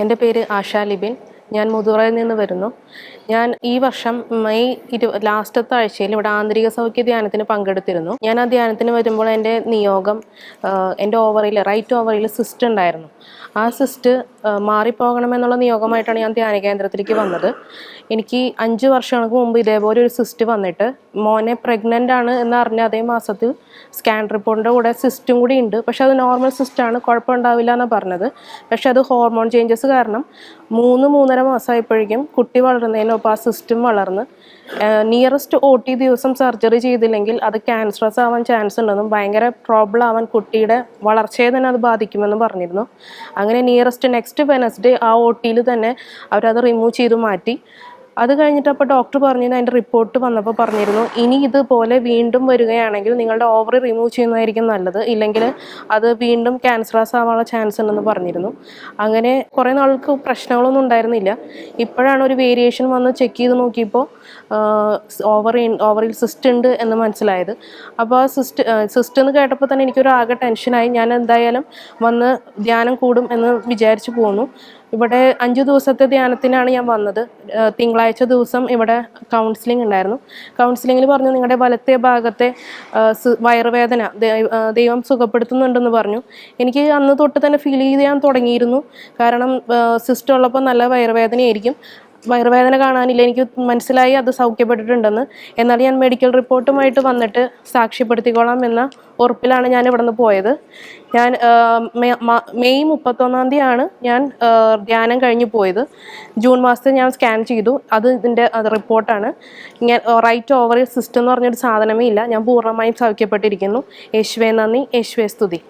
എന്റെ പേര് ആശാ ലിബിൻ. ഞാൻ മുതുറയിൽ നിന്ന് വരുന്നു. ഞാൻ ഈ വർഷം മെയ് ഇരു ലാസ്റ്റത്തെ ആഴ്ചയിൽ ഇവിടെ ആന്തരിക സൗഖ്യ ധ്യാനത്തിന് പങ്കെടുത്തിരുന്നു. ഞാൻ ആ ധ്യാനത്തിന് വരുമ്പോൾ എന്റെ നിയോഗം എന്റെ ഓവറിൽ റൈറ്റ് ഓവറിൽ സിസ്റ്റ് ഉണ്ടായിരുന്നു. ആ സിസ്റ്റ് മാറിപ്പോകണമെന്നുള്ള നിയോഗമായിട്ടാണ് ഞാൻ ധ്യാന കേന്ദ്രത്തിലേക്ക് വന്നത്. എനിക്ക് അഞ്ച് വർഷങ്ങൾക്ക് മുമ്പ് ഇതേപോലെ ഒരു സിസ്റ്റ് വന്നിട്ട് മോനെ പ്രഗ്നന്റ് ആണ് എന്ന് അറിഞ്ഞ അതേ മാസത്തിൽ സ്കാൻ റിപ്പോർട്ടിന്റെ കൂടെ സിസ്റ്റും കൂടി ഉണ്ട്. പക്ഷെ അത് നോർമൽ സിസ്റ്റാണ് കുഴപ്പമുണ്ടാവില്ല എന്നാണ് പറഞ്ഞത്. പക്ഷെ അത് ഹോർമോൺ ചേഞ്ചസ് കാരണം മൂന്ന് മൂന്നര മാസമായപ്പോഴേക്കും കുട്ടി വളരുന്നതിനൊപ്പം ആ സിസ്റ്റം വളർന്ന് നിയറസ്റ്റ് ഒ ടി ദിവസം സർജറി ചെയ്തില്ലെങ്കിൽ അത് ക്യാൻസറസ് ആവാൻ ചാൻസ് ഉണ്ടെന്നും ഭയങ്കര പ്രോബ്ലം ആവാൻ കുട്ടിയുടെ വളർച്ചയെ തന്നെ അത് ബാധിക്കുമെന്നും പറഞ്ഞിരുന്നു. അങ്ങനെ നിയറസ്റ്റ് നെക്സ്റ്റ് വെനസ്ഡേ ആ ഒ ടിയിൽ തന്നെ അവരത് റിമൂവ് ചെയ്ത് മാറ്റി. അത് കഴിഞ്ഞിട്ട് അപ്പോൾ ഡോക്ടർ പറഞ്ഞിരുന്നു അതിന്റെ റിപ്പോർട്ട് വന്നപ്പോൾ പറഞ്ഞിരുന്നു ഇനി ഇതുപോലെ വീണ്ടും വരികയാണെങ്കിൽ നിങ്ങളുടെ ഓവറി റിമൂവ് ചെയ്യുന്നതായിരിക്കും നല്ലത്. ഇല്ലെങ്കിൽ അത് വീണ്ടും ക്യാൻസറാസ് ആവാനുള്ള ചാൻസ് ഉണ്ടെന്ന് പറഞ്ഞിരുന്നു. അങ്ങനെ കുറേ നാൾക്ക് പ്രശ്നങ്ങളൊന്നും ഉണ്ടായിരുന്നില്ല. ഇപ്പോഴാണ് ഒരു വേരിയേഷൻ വന്ന് ചെക്ക് ചെയ്ത് നോക്കിയപ്പോൾ ഓവറി ഓവറിൽ സിസ്റ്റ് ഉണ്ട് എന്ന് മനസ്സിലായത്. അപ്പോൾ ആ സിസ്റ്റ് സിസ്റ്റ് എന്ന് കേട്ടപ്പോൾ തന്നെ എനിക്കൊരു ആകെ ടെൻഷനായി ഞാൻ എന്തായാലും വന്ന് ധ്യാനം കൂടും എന്ന് വിചാരിച്ചു പോന്നു. ഇവിടെ അഞ്ച് ദിവസത്തെ ധ്യാനത്തിനാണ് ഞാൻ വന്നത്. തിങ്കളാഴ്ച ദിവസം ഇവിടെ കൗൺസിലിംഗ് ഉണ്ടായിരുന്നു. കൗൺസിലിങ്ങിൽ പറഞ്ഞു നിങ്ങളുടെ വലത്തെ ഭാഗത്തെ വയറുവേദന ദൈവം സുഖപ്പെടുത്തുന്നുണ്ടെന്ന് പറഞ്ഞു. എനിക്ക് അന്ന് തൊട്ട് തന്നെ ഫീൽ ചെയ്യാൻ തുടങ്ങിയിരുന്നു. കാരണം സിസ്റ്റം ഉള്ളപ്പോൾ നല്ല വയറുവേദനയായിരിക്കും. വയറുവേദന കാണാനില്ല. എനിക്ക് മനസ്സിലായി അത് സൗഖ്യപ്പെട്ടിട്ടുണ്ടെന്ന്. എന്നാൽ ഞാൻ മെഡിക്കൽ റിപ്പോർട്ടുമായിട്ട് വന്നിട്ട് സാക്ഷ്യപ്പെടുത്തിക്കോളാം എന്ന ഉറപ്പിലാണ് ഞാൻ ഇവിടെ നിന്ന് പോയത്. ഞാൻ മെയ് മുപ്പത്തൊന്നാം തീയതിയാണ് ഞാൻ ധ്യാനം കഴിഞ്ഞ് പോയത്. ജൂൺ മാസത്തിൽ ഞാൻ സ്കാൻ ചെയ്തു. അത് ഇതിന്റെ റിപ്പോർട്ടാണ്. ഞാൻ റൈറ്റ് ഓവർ സിസ്റ്റം എന്ന് പറഞ്ഞൊരു സാധനമേ ഇല്ല. ഞാൻ പൂർണമായും സൗഖ്യപ്പെട്ടിരിക്കുന്നു. യേശുവേ നന്ദി. യേശുവേ സ്തുതി.